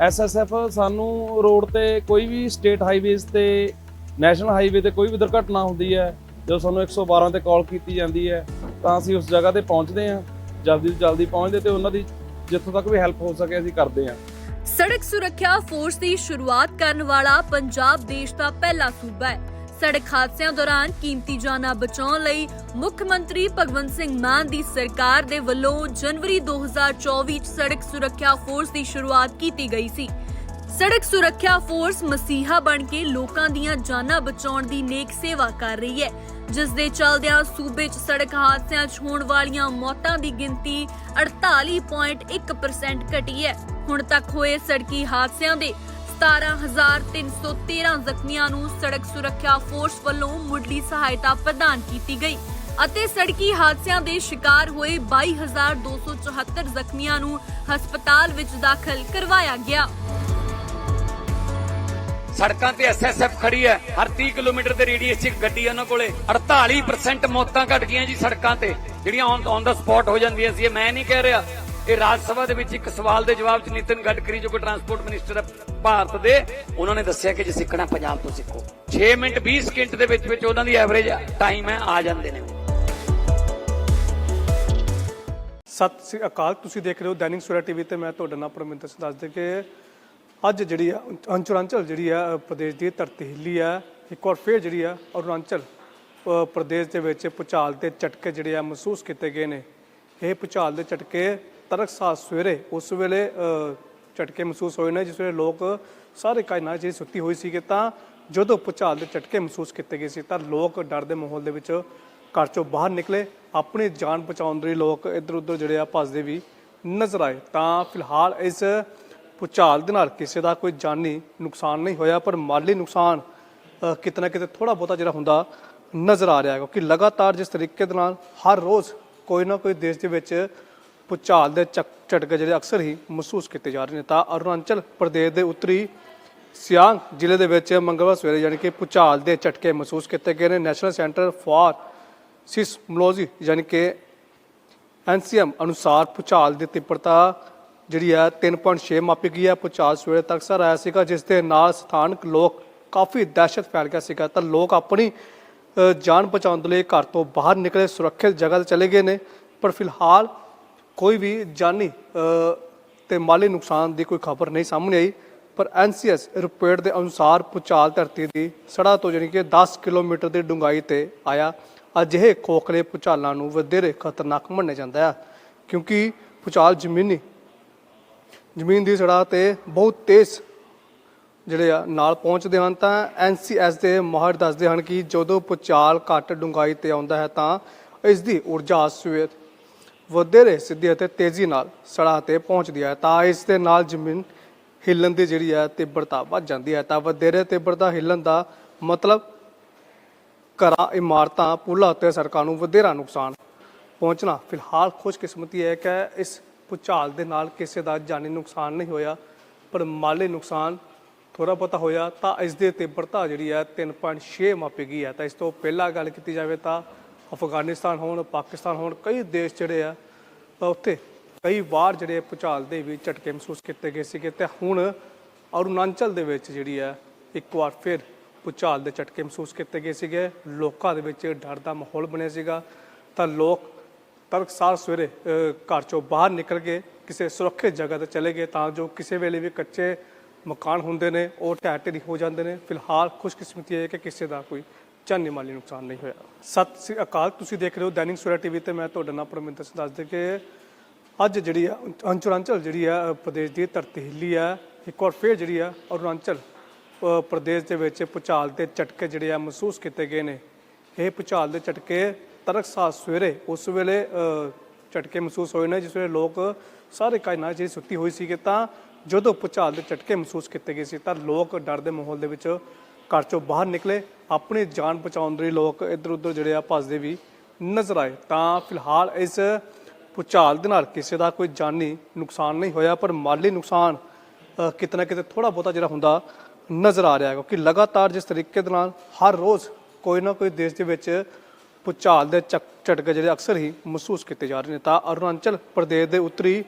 SSF ਸਾਨੂੰ road ਤੇ ਕੋਈ ਵੀ ਸਟੇਟ ਹਾਈਵੇਜ਼ ਤੇ ਨੈਸ਼ਨਲ ਹਾਈਵੇ ਤੇ ਕੋਈ ਵੀ ਦੁਰਘਟਨਾ ਹੁੰਦੀ ਹੈ, ਜਦੋਂ ਸਾਨੂੰ 112 ਤੇ ਕਾਲ ਕੀਤੀ ਜਾਂਦੀ ਹੈ, ਤਾਂ ਅਸੀਂ ਉਸ ਜਗ੍ਹਾ ਤੇ ਪਹੁੰਚਦੇ ਹਾਂ, ਜਲਦੀ ਤੋਂ ਜਲਦੀ ਪਹੁੰਚਦੇ ਤੇ ਉਹਨਾਂ ਦੀ ਜਿੱਥੋਂ ਤੱਕ ਵੀ ਹੈਲਪ ਹੋ ਸਕੇ ਅਸੀਂ ਕਰਦੇ ਹਾਂ। ਸੜਕ ਸੁਰੱਖਿਆ ਫੋਰਸ ਦੀ ਸ਼ੁਰੂਆਤ ਕਰਨ ਵਾਲਾ ਪੰਜਾਬ ਦੇਸ਼ ਦਾ ਪਹਿਲਾ ਸੂਬਾ ਹੈ। ਸੜਕ ਹਾਦਸਿਆਂ ਦੌਰਾਨ ਕੀਮਤੀ ਜਾਨਾਂ ਬਚਾਉਣ ਲਈ ਮੁੱਖ ਮੰਤਰੀ ਭਗਵੰਤ ਸਿੰਘ ਮਾਨ ਦੀ ਸਰਕਾਰ ਦੇ ਵੱਲੋਂ ਜਨਵਰੀ 2024 ਚ ਸੜਕ ਸੁਰੱਖਿਆ ਫੋਰਸ ਦੀ ਸ਼ੁਰੂਆਤ ਕੀਤੀ ਗਈ ਸੀ। ਸੜਕ ਸੁਰੱਖਿਆ ਫੋਰਸ ਮਸੀਹਾ ਬਣ ਕੇ ਲੋਕਾਂ ਦੀਆਂ ਜਾਨਾਂ ਬਚਾਉਣ ਦੀ ਨੇਕ ਸੇਵਾ ਕਰ ਰਹੀ ਹੈ। ਜਿਸ ਦੇ ਚੱਲਦਿਆਂ ਸੂਬੇ 'ਚ ਸੜਕ ਹਾਦਸਿਆਂ 'ਚ ਹੋਣ ਵਾਲੀਆਂ ਮੌਤਾਂ ਦੀ ਗਿਣਤੀ 48.1% ਘਟੀ ਹੈ। ਹੁਣ ਤੱਕ ਹੋਏ ਸੜਕੀ ਹਾਦਸਿਆਂ ਦੇ 17313 ਜ਼ਖਮੀਆਂ ਨੂੰ ਸੜਕ ਸੁਰੱਖਿਆ ਫੋਰਸ ਵੱਲੋਂ ਮੁੱਢਲੀ ਸਹਾਇਤਾ ਪ੍ਰਦਾਨ ਕੀਤੀ ਗਈ ਅਤੇ ਸੜਕੀ ਹਾਦਸਿਆਂ ਦੇ ਸ਼ਿਕਾਰ ਹੋਏ 22274 ਜ਼ਖਮੀਆਂ ਨੂੰ ਹਸਪਤਾਲ ਵਿੱਚ ਦਾਖਲ ਕਰਵਾਇਆ ਗਿਆ। ਸੜਕਾਂ ਤੇ ਐਸਐਸਐਫ ਖੜੀ ਹੈ। ਹਰ 30 ਕਿਲੋਮੀਟਰ ਦੇ ਰੇਡੀਅਸ 'ਚ ਗੱਡੀ ਹੈ ਉਹਨਾਂ ਕੋਲੇ। 48% ਮੌਤਾਂ ਘਟ ਗਈਆਂ ਜੀ ਸੜਕਾਂ ਤੇ। ਜਿਹੜੀਆਂ ਔਨ ਦਾ ਸਪੌਟ ਹੋ ਜਾਂਦੀਆਂ ਸੀ। ਮੈਂ ਨਹੀਂ ਕਹਿ ਰਿਹਾ। ਇਹ ਰਾਜ ਸਭਾ ਦੇ ਵਿੱਚ ਇੱਕ ਸਵਾਲ ਦੇ ਜਵਾਬ 'ਚ ਨਿਤਿਨ ਗਡਕਰੀ ਜੋ ਕਿ ਟਰਾਂਸਪੋਰਟ ਮਿਨਿਸਟਰ ਭਾਰਤ ਦੇ, ਉਹਨਾਂ ਨੇ ਦੱਸਿਆ ਕਿ ਜੇ ਸਿੱਖਣਾ ਪੰਜਾਬ ਤੋਂ ਸਿੱਖੋ। 6 ਮਿੰਟ 20 ਸਕਿੰਟ ਦੇ ਵਿੱਚ ਵਿੱਚ ਉਹਨਾਂ ਦੀ ਐਵਰੇਜ ਟਾਈਮ ਹੈ, ਆ ਜਾਂਦੇ ਨੇ। ਸਤਿ ਸ੍ਰੀ ਅਕਾਲ, ਤੁਸੀਂ ਦੇਖ ਰਹੇ ਹੋ ਦੈਨਿਕ ਸਵੇਰਾ ਟੀਵੀ ਤੇ ਮੈਂ ਤੁਹਾਡਾ ਨਾਮ ਪਰਮਿੰਦਰ ਸਿੰਘ ਦੱਸਦੇ ਕਿ ਅੱਜ ਜਿਹੜੀ ਆ ਅੰਚੁਰਾਂਚਲ ਜਿਹੜੀ ਆ ਪ੍ਰਦੇਸ਼ ਦੀ ਧਰਤੀ ਹਿੱਲੀ ਆ, ਇੱਕ ਵਾਰ ਫੇਰ ਜਿਹੜੀ ਆ ਅਰੁਣਾਚਲ ਪ੍ਰਦੇਸ਼ ਦੇ ਵਿੱਚ ਭੂਚਾਲ ਦੇ ਝਟਕੇ ਜਿਹੜੇ ਆ ਮਹਿਸੂਸ ਕੀਤੇ ਗਏ ਨੇ। ਇਹ ਭੂਚਾਲ ਦੇ ਝਟਕੇ ਤਰਕਸਾਰ ਸਵੇਰੇ ਉਸ ਵੇਲੇ ਝਟਕੇ ਮਹਿਸੂਸ ਹੋਏ ਨੇ ਜਿਸ ਵੇਲੇ ਲੋਕ ਸਾਰੇ ਕਾਇਨਾਤ ਜਿਹੜੀ ਸੁੱਤੀ ਹੋਈ ਸੀ ਕਿ ਤਾਂ ਜਦੋਂ ਭੂਚਾਲ ਦੇ ਝਟਕੇ ਮਹਿਸੂਸ ਕੀਤੇ ਗਏ ਸੀ ਤਾਂ ਲੋਕ ਡਰ ਦੇ ਮਾਹੌਲ ਦੇ ਵਿੱਚ ਘਰ ਚੋਂ ਬਾਹਰ ਨਿਕਲੇ। ਆਪਣੀ ਜਾਨ ਬਚਾਉਣ ਦੇ ਲਈ ਲੋਕ ਇੱਧਰ ਉੱਧਰ ਜਿਹੜੇ ਆ ਭੱਜਦੇ ਵੀ ਨਜ਼ਰ ਆਏ। ਤਾਂ ਫਿਲਹਾਲ ਇਸ ਭੂਚਾਲ ਦੇ ਨਾਲ ਕਿਸੇ ਦਾ ਕੋਈ ਜਾਨੀ ਨੁਕਸਾਨ ਨਹੀਂ ਹੋਇਆ ਪਰ ਮਾਲੀ ਨੁਕਸਾਨ ਅ, ਕਿਤੇ ਨਾ ਕਿਤੇ ਥੋੜਾ ਬਹੁਤਾ ਜਿਹੜਾ ਹੁੰਦਾ ਨਜ਼ਰ ਆ ਰਿਹਾ ਹੈ ਕਿਉਂਕਿ ਲਗਾਤਾਰ ਜਿਸ ਤਰੀਕੇ ਦੇ ਨਾਲ ਹਰ ਰੋਜ਼ ਕੋਈ ਨਾ ਕੋਈ ਦੇਸ਼ ਦੇ ਵਿੱਚ ਭੂਚਾਲ ਦੇ ਚੱਕ- ਝਟਕੇ ਜਿਹੜੇ ਅਕਸਰ ਹੀ ਮਹਿਸੂਸ ਕੀਤੇ ਜਾ ਰਹੇ ਨੇ। ਤਾਂ ਅਰੁਣਾਚਲ ਪ੍ਰਦੇਸ਼ ਦੇ ਉੱਤਰੀ ਸਿਆਂਗ ਜ਼ਿਲ੍ਹੇ ਦੇ ਵਿੱਚ ਮੰਗਲਵਾਰ ਸਵੇਰੇ ਯਾਨੀ ਕਿ ਭੂਚਾਲ ਦੇ ਝਟਕੇ ਮਹਿਸੂਸ ਕੀਤੇ ਗਏ ਨੇ। ਨੈਸ਼ਨਲ ਸੈਂਟਰ ਫਾਰ ਸਿਸਮੋਲੋਜੀ ਯਾਨੀ ਕਿ ਐਨਸੀਐਮ ਅਨੁਸਾਰ ਭੂਚਾਲ ਦੀ ਤੀਬਰਤਾ ਜਿਹੜੀ ਹੈ 3.6 ਮਾਪੀ ਗਈ ਹੈ। ਭੂਚਾਲ ਸਵੇਰੇ ਤੱਕ ਸਰ ਆਇਆ ਸੀਗਾ, ਜਿਸ ਦੇ ਨਾਲ ਸਥਾਨਕ ਲੋਕ ਕਾਫੀ ਦਹਿਸ਼ਤ ਫੈਲ ਗਿਆ ਸੀਗਾ। ਤਾਂ ਲੋਕ ਆਪਣੀ ਜਾਨ ਬਚਾਉਣ ਦੇ ਲਈ ਘਰ ਤੋਂ ਬਾਹਰ ਨਿਕਲੇ, ਸੁਰੱਖਿਅਤ ਜਗ੍ਹਾ ਤੇ ਚਲੇ ਗਏ ਨੇ। ਪਰ ਫਿਲਹਾਲ ਕੋਈ ਵੀ ਜਾਨੀ ਅ, ਤੇ ਮਾਲੀ ਨੁਕਸਾਨ ਦੀ ਕੋਈ ਖਬਰ ਨਹੀਂ ਸਾਹਮਣੇ ਆਈ ਪਰ ਐਨਸੀਐਸ ਰਿਪੋਰਟ ਦੇ ਅਨੁਸਾਰ ਭੂਚਾਲ ਧਰਤੀ ਦੀ ਸੜਾ ਤੋਂ ਜਾਣੀ ਕਿ 10 ਕਿਲੋਮੀਟਰ ਦੀ ਡੂੰਘਾਈ ਤੇ ਆਇਆ। ਅਜਿਹੇ ਖੋਖਲੇ ਭੂਚਾਲਾਂ ਨੂੰ ਵਧੇਰੇ ਖਤਰਨਾਕ ਮੰਨਿਆ ਜਾਂਦਾ ਹੈ ਕਿਉਂਕਿ ਭੂਚਾਲ ਜ਼ਮੀਨੀ ਜ਼ਮੀਨ ਦੀ ਸੜਾ ਤੇ ਬਹੁਤ ਤੇਜ਼ ਜਿਹੜੇ ਆ ਨਾਲ ਪਹੁੰਚਦੇ ਹਨ ਤਾਂ ਐਨਸੀਐਸ ਦੇ ਮਾਹਰ ਦੱਸਦੇ ਹਨ ਕਿ ਜਦੋਂ ਭੂਚਾਲ ਘੱਟ ਡੂੰਘਾਈ ਤੇ ਆਉਂਦਾ ਹੈ ਤਾਂ ਇਸ ਦੀ ਊਰਜਾ ਸਵੇਤ ਵਧੇਰੇ ਸਿੱਧੀ ਅਤੇ ਤੇਜ਼ੀ ਨਾਲ ਸੜਾ ਤੇ ਪਹੁੰਚਦੀ ਹੈ, ਤਾਂ ਇਸ ਦੇ ਨਾਲ ਜ਼ਮੀਨ ਹਿੱਲਣ ਦੀ ਜਿਹੜੀ ਹੈ ਤੀਬਰਤਾ ਵੱਧ ਜਾਂਦੀ ਹੈ, ਤਾਂ ਵਧੇਰੇ ਤੀਬਰਤਾ ਹਿੱਲਣ ਦਾ ਮਤਲਬ ਘਰਾਂ, ਇਮਾਰਤਾਂ, ਪੁਲਾਂ ਅਤੇ ਸੜਕਾਂ ਨੂੰ ਵਧੇਰਾ ਨੁਕਸਾਨ ਪਹੁੰਚਣਾ। ਫਿਲਹਾਲ ਖੁਸ਼ਕਿਸਮਤੀ ਹੈ ਕਿ ਇਸ ਭੂਚਾਲ ਦੇ ਨਾਲ ਕਿਸੇ ਦਾ ਜਾਨੀ ਨੁਕਸਾਨ ਨਹੀਂ ਹੋਇਆ, ਪਰ ਮਾਲੀ ਨੁਕਸਾਨ ਥੋੜਾ ਬਹੁਤਾ ਹੋਇਆ, ਤਾਂ ਇਸ ਦੀ ਤੀਬਰਤਾ ਜਿਹੜੀ ਹੈ 3.6 ਮਾਪੀ ਗਈ ਹੈ। ਤਾਂ ਇਸ ਤੋਂ ਪਹਿਲਾਂ ਗੱਲ ਕੀਤੀ ਜਾਵੇ ਤਾਂ ਅਫਗਾਨਿਸਤਾਨ ਹੋਣ, ਪਾਕਿਸਤਾਨ ਹੋਣ, ਕਈ ਦੇਸ਼ ਜਿਹੜੇ ਆ ਉੱਥੇ ਕਈ ਵਾਰ ਜਿਹੜੇ ਭੂਚਾਲ ਦੇ ਵੀ ਝਟਕੇ ਮਹਿਸੂਸ ਕੀਤੇ ਗਏ ਸੀਗੇ ਤੇ ਹੁਣ ਅਰੁਣਾਚਲ ਦੇ ਵਿੱਚ ਜਿਹੜੀ ਹੈ ਇੱਕ ਵਾਰ ਫਿਰ ਭੂਚਾਲ ਦੇ ਝਟਕੇ ਮਹਿਸੂਸ ਕੀਤੇ ਗਏ ਸੀਗੇ। ਲੋਕਾਂ ਦੇ ਵਿੱਚ ਡਰ ਦਾ ਮਾਹੌਲ ਬਣਿਆ ਸੀਗਾ। ਤਾਂ ਲੋਕ ਤੜਕਸਾਰ ਸਵੇਰੇ ਘਰ ਚੋਂ ਬਾਹਰ ਨਿਕਲ ਕੇ ਕਿਸੇ ਸੁਰੱਖਿਅਤ ਜਗ੍ਹਾ ਤੇ ਚਲੇ ਗਏ ਤਾਂ ਜੋ ਕਿਸੇ ਵੇਲੇ ਵੀ ਕੱਚੇ ਮਕਾਨ ਹੁੰਦੇ ਨੇ, ਉਹ ਢਹਿ ਢੇਰੀ ਹੋ ਜਾਂਦੇ ਨੇ। ਫਿਲਹਾਲ ਖੁਸ਼ਕਿਸਮਤੀ ਹੈ ਕਿ ਕਿਸੇ ਦਾ ਕੋਈ ਜਾਨੀ ਮਾਲੀ ਨੁਕਸਾਨ ਨਹੀਂ ਹੋਇਆ। ਸਤਿ ਸ੍ਰੀ ਅਕਾਲ, ਤੁਸੀਂ ਦੇਖ ਰਹੇ ਹੋ ਦੈਨਿਕ ਸਵੇਰਾ ਟੀਵੀ ਤੇ ਮੈਂ ਤੁਹਾਡਾ ਨਾਮ ਪਰਮਿੰਦਰ ਸਿੰਘ ਦੱਸਦੇ ਕਿ ਅੱਜ ਜਿਹੜੀ ਆ ਅੰਚੁਰਾਂਚਲ ਜਿਹੜੀ ਆ, ਪ੍ਰਦੇਸ਼ ਦੀ ਧਰਤੀ ਹਿੱਲੀ ਆ, ਇੱਕ ਵਾਰ ਫੇਰ ਜਿਹੜੀ ਆ, ਅਰੁਣਾਚਲ ਪ੍ਰਦੇਸ਼ ਦੇ ਵਿੱਚ ਭੂਚਾਲ ਦੇ ਝਟਕੇ ਜਿਹੜੇ ਆ ਮਹਿਸੂਸ ਕੀਤੇ ਗਏ ਨੇ। ਇਹ ਭੂਚਾਲ ਦੇ ਝਟਕੇ ਤਰਕਸਾਰ ਸਵੇਰੇ, ਉਸ ਵੇਲੇ ਝਟਕੇ ਮਹਿਸੂਸ ਹੋਏ ਨੇ, ਜਿਸ ਵੇਲੇ ਲੋਕ ਸਾਰੇ ਕਾਇਨਾਤ ਜਿਹੜੀ ਸੁੱਤੀ ਹੋਈ ਸੀ ਕਿ ਤਾਂ ਜਦੋਂ ਭੂਚਾਲ ਦੇ ਝਟਕੇ ਮਹਿਸੂਸ ਕੀਤੇ ਗਏ ਸੀ, ਤਾਂ ਲੋਕ ਡਰ ਦੇ ਮਾਹੌਲ ਦੇ ਵਿੱਚ ਘਰ ਚੋਂ ਬਾਹਰ ਨਿਕਲੇ। ਆਪਣੀ ਜਾਨ ਬਚਾਉਣ ਦੇ ਲਈ ਲੋਕ ਇੱਧਰ ਉੱਧਰ ਜਿਹੜੇ ਆ ਭੱਜਦੇ ਵੀ ਨਜ਼ਰ ਆਏ। ਤਾਂ ਫਿਲਹਾਲ ਇਸ ਭੂਚਾਲ ਦੇ ਨਾਲ ਕਿਸੇ ਦਾ ਕੋਈ ਜਾਨੀ ਨੁਕਸਾਨ ਨਹੀਂ ਹੋਇਆ ਪਰ ਮਾਲੀ ਨੁਕਸਾਨ ਅ, ਕਿਤੇ ਨਾ ਕਿਤੇ ਥੋੜਾ ਬਹੁਤਾ ਜਿਹੜਾ ਹੁੰਦਾ ਨਜ਼ਰ ਆ ਰਿਹਾ ਹੈ ਕਿਉਂਕਿ ਲਗਾਤਾਰ ਜਿਸ ਤਰੀਕੇ ਦੇ ਨਾਲ ਹਰ ਰੋਜ਼ ਕੋਈ ਨਾ ਕੋਈ ਦੇਸ਼ ਦੇ ਵਿੱਚ ਭੂਚਾਲ ਦੇ ਚੱਕ- ਝਟਕੇ ਜਿਹੜੇ ਅਕਸਰ ਹੀ ਮਹਿਸੂਸ ਕੀਤੇ ਜਾ ਰਹੇ ਨੇ। ਤਾਂ ਅਰੁਣਾਚਲ ਪ੍ਰਦੇਸ਼ ਦੇ ਉੱਤਰੀ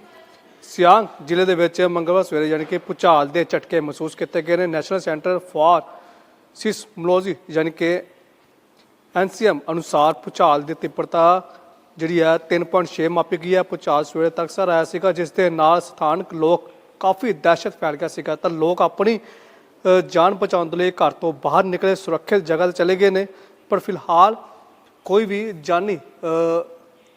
ਸਿਆਂਗ ਜ਼ਿਲ੍ਹੇ ਦੇ ਵਿੱਚ ਮੰਗਲਵਾਰ ਸਵੇਰੇ ਯਾਨੀ ਕਿ ਭੁਚਾਲ ਦੇ ਝਟਕੇ ਮਹਿਸੂਸ ਕੀਤੇ ਗਏ ਨੇ। ਨੈਸ਼ਨਲ ਸੈਂਟਰ ਫਾਰ ਸਿਸਮੋਲੋਜੀ ਯਾਨੀ ਕਿ ਐਨਸੀਐਮ ਅਨੁਸਾਰ ਭੁਚਾਲ ਦੀ ਤੀਬਰਤਾ ਜਿਹੜੀ ਹੈ 3.6 ਮਾਪੀ ਗਈ ਹੈ। ਭੁਚਾਲ ਸਵੇਰੇ ਤੱਕ ਸਰ ਆਇਆ ਸੀਗਾ ਜਿਸ ਦੇ ਨਾਲ ਸਥਾਨਕ ਲੋਕ ਕਾਫੀ ਦਹਿਸ਼ਤ ਫੈਲ ਗਿਆ ਸੀਗਾ। ਤਾਂ ਲੋਕ ਆਪਣੀ ਜਾਨ ਬਚਾਉਣ ਦੇ ਲਈ ਘਰ ਤੋਂ ਬਾਹਰ ਨਿਕਲੇ ਸੁਰੱਖਿਅਤ ਜਗ੍ਹਾ ਤੇ ਚਲੇ ਗਏ ਨੇ। ਪਰ ਫਿਲਹਾਲ ਕੋਈ ਵੀ ਜਾਨੀ ਅ,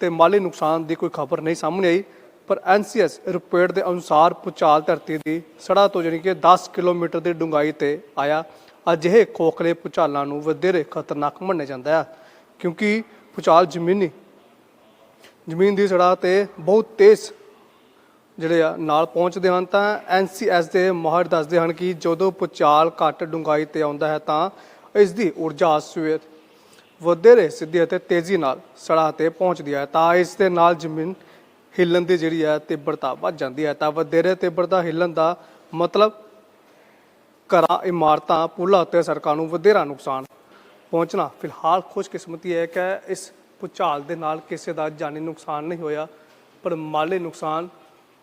ਤੇ ਮਾਲੀ ਨੁਕਸਾਨ ਦੀ ਕੋਈ ਖਬਰ ਨਹੀਂ ਸਾਹਮਣੇ ਆਈ। ਪਰ ਐਨਸੀਐਸ ਰਿਪੋਰਟ ਦੇ ਅਨੁਸਾਰ ਭੁਚਾਲ ਧਰਤੀ ਦੀ ਸੜਾ ਤੋਂ ਜਾਣੀ ਕਿ 10 ਕਿਲੋਮੀਟਰ ਦੀ ਡੂੰਘਾਈ ਤੇ ਆਇਆ। ਅਜਿਹੇ ਖੋਖਲੇ ਭੁਚਾਲਾਂ ਨੂੰ ਵਧੇਰੇ ਖਤਰਨਾਕ ਮੰਨਿਆ ਜਾਂਦਾ ਹੈ, ਕਿਉਂਕਿ ਭੁਚਾਲ ਜ਼ਮੀਨੀ, ਜ਼ਮੀਨ ਦੀ ਸੜਾ ਤੇ ਬਹੁਤ ਤੇਜ਼ ਜਿਹੜੇ ਆ ਨਾਲ ਪਹੁੰਚਦੇ ਹਨ ਤਾਂ ਐਨਸੀਐਸ ਦੇ ਮਾਹਰ ਦੱਸਦੇ ਹਨ ਕਿ ਜਦੋਂ ਭੁਚਾਲ ਘੱਟ ਡੂੰਘਾਈ ਤੇ ਆਉਂਦਾ ਹੈ ਤਾਂ ਇਸ ਦੀ ਊਰਜਾ ਸਵੇਰ ਵਧੇਰੇ ਸਿੱਧੀ ਅਤੇ ਤੇਜ਼ੀ ਨਾਲ ਸੜਾ ਤੇ ਪਹੁੰਚਦੀ ਹੈ, ਤਾਂ ਇਸ ਦੇ ਨਾਲ ਜ਼ਮੀਨ ਹਿੱਲਣ ਦੀ ਜਿਹੜੀ ਹੈ ਤੀਬਰਤਾ ਵੱਧ ਜਾਂਦੀ ਹੈ, ਤਾਂ ਵਧੇਰੇ ਤੀਬਰਤਾ ਹਿੱਲਣ ਦਾ ਮਤਲਬ ਘਰਾਂ, ਇਮਾਰਤਾਂ, ਪੁਲਾਂ ਅਤੇ ਸੜਕਾਂ ਨੂੰ ਵਧੇਰਾ ਨੁਕਸਾਨ ਪਹੁੰਚਣਾ। ਫਿਲਹਾਲ ਖੁਸ਼ਕਿਸਮਤੀ ਹੈ ਕਿ ਇਸ ਭੁਚਾਲ ਦੇ ਨਾਲ ਕਿਸੇ ਦਾ ਜਾਨੀ ਨੁਕਸਾਨ ਨਹੀਂ ਹੋਇਆ, ਪਰ ਮਾਲੀ ਨੁਕਸਾਨ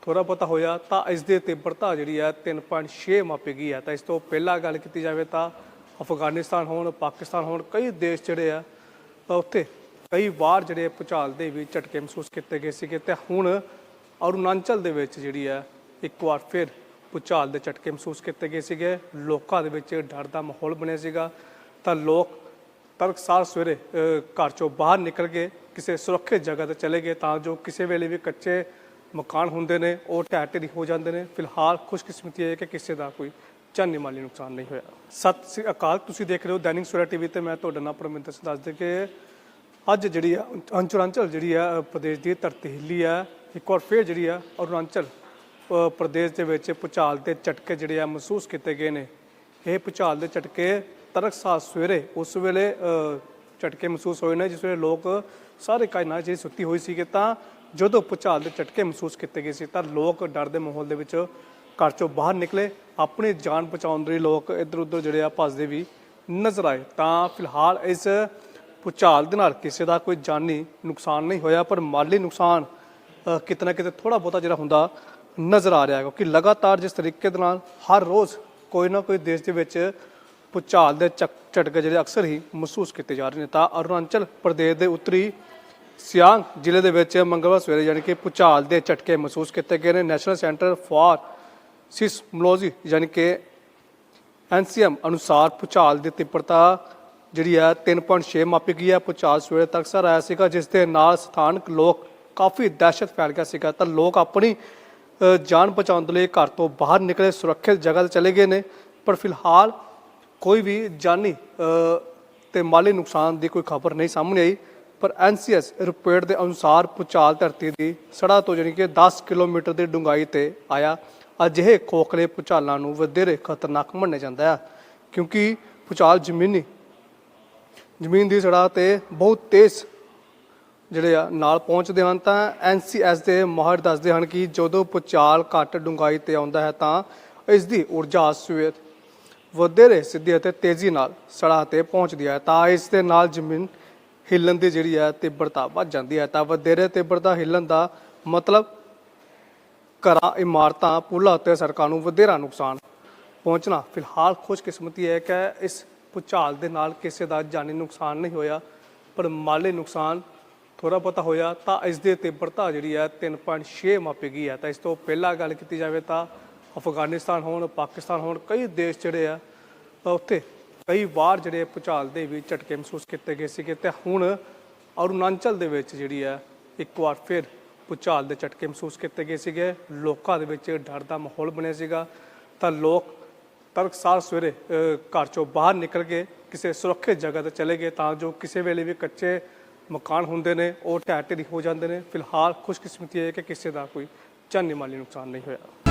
ਥੋੜਾ ਬਹੁਤਾ ਹੋਇਆ ਤਾਂ ਇਸ ਦੀ ਤੀਬਰਤਾ ਜਿਹੜੀ ਹੈ 3.6 ਮਾਪੀ ਗਈ ਹੈ। ਤਾਂ ਇਸ ਤੋਂ ਪਹਿਲਾਂ ਗੱਲ ਕੀਤੀ ਜਾਵੇ ਤਾਂ ਅਫਗਾਨਿਸਤਾਨ ਹੋਣ, ਪਾਕਿਸਤਾਨ ਹੋਣ, ਕਈ ਦੇਸ਼ ਜਿਹੜੇ ਆ, ਤਾਂ ਉੱਥੇ ਕਈ ਵਾਰ ਜਿਹੜੇ ਭੁਚਾਲ ਦੇ ਵੀ ਝਟਕੇ ਮਹਿਸੂਸ ਕੀਤੇ ਗਏ ਸੀਗੇ ਤੇ ਹੁਣ ਅਰੁਣਾਚਲ ਦੇ ਵਿੱਚ ਜਿਹੜੀ ਹੈ ਇੱਕ ਵਾਰ ਫਿਰ ਭੁਚਾਲ ਦੇ ਝਟਕੇ ਮਹਿਸੂਸ ਕੀਤੇ ਗਏ ਸੀਗੇ। ਲੋਕਾਂ ਦੇ ਵਿੱਚ ਡਰ ਦਾ ਮਾਹੌਲ ਬਣਿਆ ਸੀਗਾ। ਤਾਂ ਲੋਕ ਤੜਕਸਾਰ ਸਵੇਰੇ ਘਰ ਚੋਂ ਬਾਹਰ ਨਿਕਲ ਕੇ ਕਿਸੇ ਸੁਰੱਖਿਅਤ ਜਗ੍ਹਾ ਤੇ ਚਲੇ ਗਏ ਤਾਂ ਜੋ ਕਿਸੇ ਵੇਲੇ ਵੀ ਕੱਚੇ ਮਕਾਨ ਹੁੰਦੇ ਨੇ, ਉਹ ਢਹਿ ਢੇਰੀ ਹੋ ਜਾਂਦੇ ਨੇ। ਫਿਲਹਾਲ ਖੁਸ਼ਕਿਸਮਤੀ ਹੈ ਕਿ ਕਿਸੇ ਦਾ ਕੋਈ ਜਾਨੀ ਮਾਲੀ ਨੁਕਸਾਨ ਨਹੀਂ ਹੋਇਆ। ਸਤਿ ਸ੍ਰੀ ਅਕਾਲ, ਤੁਸੀਂ ਦੇਖ ਰਹੇ ਹੋ ਦੈਨਿਕ ਸਵੇਰਾ ਟੀਵੀ ਤੇ ਮੈਂ ਤੁਹਾਡਾ ਨਾਮ ਪਰਮਿੰਦਰ ਸਿੰਘ ਦੱਸਦੇ ਕਿ ਅੱਜ ਜਿਹੜੀ ਆ ਅੰਚੁਰਾਂਚਲ ਜਿਹੜੀ ਆ ਪ੍ਰਦੇਸ਼ ਦੀ ਧਰਤੀ ਹਿੱਲੀ ਆ ਇੱਕ ਵਾਰ ਫੇਰ ਜਿਹੜੀ ਆ ਅਰੁਣਾਚਲ ਪ੍ਰਦੇਸ਼ ਦੇ ਵਿੱਚ ਭੁਚਾਲ ਦੇ ਝਟਕੇ ਜਿਹੜੇ ਆ ਮਹਿਸੂਸ ਕੀਤੇ ਗਏ ਨੇ। ਇਹ ਭੁਚਾਲ ਦੇ ਝਟਕੇ ਤਰਕਸਾਰ ਸਵੇਰੇ ਉਸ ਵੇਲੇ ਝਟਕੇ ਮਹਿਸੂਸ ਹੋਏ ਨੇ ਜਿਸ ਵੇਲੇ ਲੋਕ ਸਾਰੇ ਕਾਇਨਾਤ ਜਿਹੜੀ ਸੁੱਤੀ ਹੋਈ ਸੀ ਕਿ ਤਾਂ ਜਦੋਂ ਭੁਚਾਲ ਦੇ ਝਟਕੇ ਮਹਿਸੂਸ ਕੀਤੇ ਗਏ ਸੀ ਤਾਂ ਲੋਕ ਡਰ ਦੇ ਮਾਹੌਲ ਦੇ ਵਿੱਚ ਘਰ ਚੋਂ ਬਾਹਰ ਨਿਕਲੇ। ਆਪਣੀ ਜਾਨ ਬਚਾਉਣ ਦੇ ਲਈ ਲੋਕ ਇੱਧਰ ਉੱਧਰ ਜਿਹੜੇ ਆ ਭੱਜਦੇ ਵੀ ਨਜ਼ਰ ਆਏ। ਤਾਂ ਫਿਲਹਾਲ ਇਸ ਭੁਚਾਲ ਦੇ ਨਾਲ ਕਿਸੇ ਦਾ ਕੋਈ ਜਾਨੀ ਨੁਕਸਾਨ ਨਹੀਂ ਹੋਇਆ ਪਰ ਮਾਲੀ ਨੁਕਸਾਨ ਅ, ਕਿਤੇ ਨਾ ਕਿਤੇ ਥੋੜਾ ਬਹੁਤਾ ਜਿਹੜਾ ਹੁੰਦਾ ਨਜ਼ਰ ਆ ਰਿਹਾ ਹੈ ਕਿਉਂਕਿ ਲਗਾਤਾਰ ਜਿਸ ਤਰੀਕੇ ਦੇ ਨਾਲ ਹਰ ਰੋਜ਼ ਕੋਈ ਨਾ ਕੋਈ ਦੇਸ਼ ਦੇ ਵਿੱਚ ਭੁਚਾਲ ਦੇ ਚੱਕ- ਝਟਕੇ ਜਿਹੜੇ ਅਕਸਰ ਹੀ ਮਹਿਸੂਸ ਕੀਤੇ ਜਾ ਰਹੇ ਨੇ। ਤਾਂ ਅਰੁਣਾਚਲ ਪ੍ਰਦੇਸ਼ ਦੇ ਉੱਤਰੀ ਸਿਆਂਗ ਜ਼ਿਲ੍ਹੇ ਦੇ ਵਿੱਚ ਮੰਗਲਵਾਰ ਸਵੇਰੇ ਯਾਨੀ ਕਿ ਭੁਚਾਲ ਦੇ ਝਟਕੇ ਮਹਿਸੂਸ ਕੀਤੇ ਗਏ ਨੇ। ਨੈਸ਼ਨਲ ਸੈਂਟਰ ਫਾਰ ਸਿਸਮੋਲੋਜੀ ਯਾਨੀ ਕਿ ਐਨਸੀਐਮ ਅਨੁਸਾਰ ਭੁਚਾਲ ਦੀ ਤੀਬਰਤਾ ਜਿਹੜੀ ਹੈ 3.6 ਮਾਪੀ ਗਈ ਹੈ। ਭੁਚਾਲ ਸਵੇਰੇ ਤੱਕ ਸਰ ਆਇਆ ਸੀਗਾ, ਜਿਸ ਦੇ ਨਾਲ ਸਥਾਨਕ ਲੋਕ ਕਾਫੀ ਦਹਿਸ਼ਤ ਫੈਲ ਗਿਆ ਸੀਗਾ। ਤਾਂ ਲੋਕ ਆਪਣੀ ਜਾਨ ਬਚਾਉਣ ਦੇ ਲਈ ਘਰ ਤੋਂ ਬਾਹਰ ਨਿਕਲੇ ਸੁਰੱਖਿਅਤ ਜਗ੍ਹਾ ਤੇ ਚਲੇ ਗਏ ਨੇ ਪਰ ਫਿਲਹਾਲ ਕੋਈ ਵੀ ਜਾਨੀ ਅ, ਤੇ ਮਾਲੀ ਨੁਕਸਾਨ ਦੀ ਕੋਈ ਖਬਰ ਨਹੀਂ ਸਾਹਮਣੇ ਆਈ ਪਰ ਐਨਸੀਐਸ ਰਿਪੋਰਟ ਦੇ ਅਨੁਸਾਰ ਭੁਚਾਲ ਧਰਤੀ ਦੀ ਸੜਾ ਤੋਂ ਜਾਣੀ ਕਿ 10 ਕਿਲੋਮੀਟਰ ਦੀ ਡੂੰਘਾਈ ਤੇ ਆਇਆ ਅਜਿਹੇ ਖੋਖਲੇ ਭੁਚਾਲਾਂ ਨੂੰ ਵਧੇਰੇ ਖਤਰਨਾਕ ਮੰਨਿਆ ਜਾਂਦਾ ਹੈ ਕਿਉਂਕਿ ਭੁਚਾਲ ਜ਼ਮੀਨੀ ਜ਼ਮੀਨ ਦੀ ਸੜਾ ਤੇ ਬਹੁਤ ਤੇਜ਼ ਜਿਹੜੇ ਆ, ਨਾਲ ਪਹੁੰਚਦੇ ਹਨ ਤਾਂ ਐਨਸੀਐਸ ਦੇ ਮਾਹਰ ਦੱਸਦੇ ਹਨ ਕਿ ਜਦੋਂ ਭੁਚਾਲ ਘੱਟ ਡੂੰਘਾਈ ਤੇ ਆਉਂਦਾ ਹੈ ਤਾਂ ਇਸ ਦੀ ਊਰਜਾ ਸਵੇਰ ਵਧੇਰੇ ਸਿੱਧੀ ਅਤੇ ਤੇਜ਼ੀ ਨਾਲ ਸੜਾ ਤੇ ਪਹੁੰਚਦੀ ਹੈ। ਤਾਂ ਇਸ ਦੇ ਨਾਲ ਜ਼ਮੀਨ ਹਿੱਲਣ ਦੀ ਜਿਹੜੀ ਹੈ, ਤੀਬਰਤਾ ਵੱਧ ਜਾਂਦੀ ਹੈ। ਤਾਂ ਵਧੇਰੇ ਤੀਬਰਤਾ ਹਿੱਲਣ ਦਾ ਮਤਲਬ ਘਰਾਂ, ਇਮਾਰਤਾਂ, ਪੁਲਾਂ ਅਤੇ ਸੜਕਾਂ ਨੂੰ ਵਧੇਰਾ ਨੁਕਸਾਨ ਪਹੁੰਚਣਾ। ਫਿਲਹਾਲ ਖੁਸ਼ਕਿਸਮਤੀ ਹੈ ਕਿ ਇਸ ਭੁਚਾਲ ਦੇ ਨਾਲ ਕਿਸੇ ਦਾ ਜਾਨੀ ਨੁਕਸਾਨ ਨਹੀਂ ਹੋਇਆ, ਪਰ ਮਾਲੀ ਨੁਕਸਾਨ ਥੋੜਾ ਬਹੁਤਾ ਹੋਇਆ ਤਾਂ ਇਸ ਦੇ ਤੀਬਰਤਾ ਜਿਹੜੀ ਹੈ 3.6 ਮਾਪੀ ਗਈ ਹੈ। ਤਾਂ ਇਸ ਤੋਂ ਪਹਿਲਾਂ ਗੱਲ ਕੀਤੀ ਜਾਵੇ ਤਾਂ ਅਫਗਾਨਿਸਤਾਨ ਹੋਣ, ਪਾਕਿਸਤਾਨ ਹੋਣ, ਕਈ ਦੇਸ਼ ਜਿਹੜੇ ਆ ਉੱਥੇ ਕਈ ਵਾਰ ਜਿਹੜੇ ਭੁਚਾਲ ਦੇ ਵੀ ਝਟਕੇ ਮਹਿਸੂਸ ਕੀਤੇ ਗਏ ਸੀਗੇ। ਤੇ ਹੁਣ ਅਰੁਣਾਚਲ ਦੇ ਵਿੱਚ ਜਿਹੜੀ ਹੈ, ਇੱਕ ਵਾਰ ਫਿਰ ਭੁਚਾਲ ਦੇ ਝਟਕੇ ਮਹਿਸੂਸ ਕੀਤੇ ਗਏ ਸੀਗੇ। ਲੋਕਾਂ ਦੇ ਵਿੱਚ ਡਰ ਦਾ ਮਾਹੌਲ ਬਣਿਆ ਸੀਗਾ। ਤਾਂ ਲੋਕ ਤੜਕਸਾਰ ਸਵੇਰੇ ਘਰ ਚੋਂ ਬਾਹਰ ਨਿਕਲ ਕੇ ਕਿਸੇ ਸੁਰੱਖਿਅਤ ਜਗ੍ਹਾ ਤੇ ਚਲੇ ਗਏ ਤਾਂ ਜੋ ਕਿਸੇ ਵੇਲੇ ਵੀ ਕੱਚੇ ਮਕਾਨ ਹੁੰਦੇ ਨੇ, ਉਹ ਢਹਿ ਢੇਰੀ ਹੋ ਜਾਂਦੇ ਨੇ। ਫਿਲਹਾਲ ਖੁਸ਼ਕਿਸਮਤੀ ਹੈ ਕਿ ਕਿਸੇ ਦਾ ਕੋਈ ਜਾਨੀ ਮਾਲੀ ਨੁਕਸਾਨ ਨਹੀਂ ਹੋਇਆ।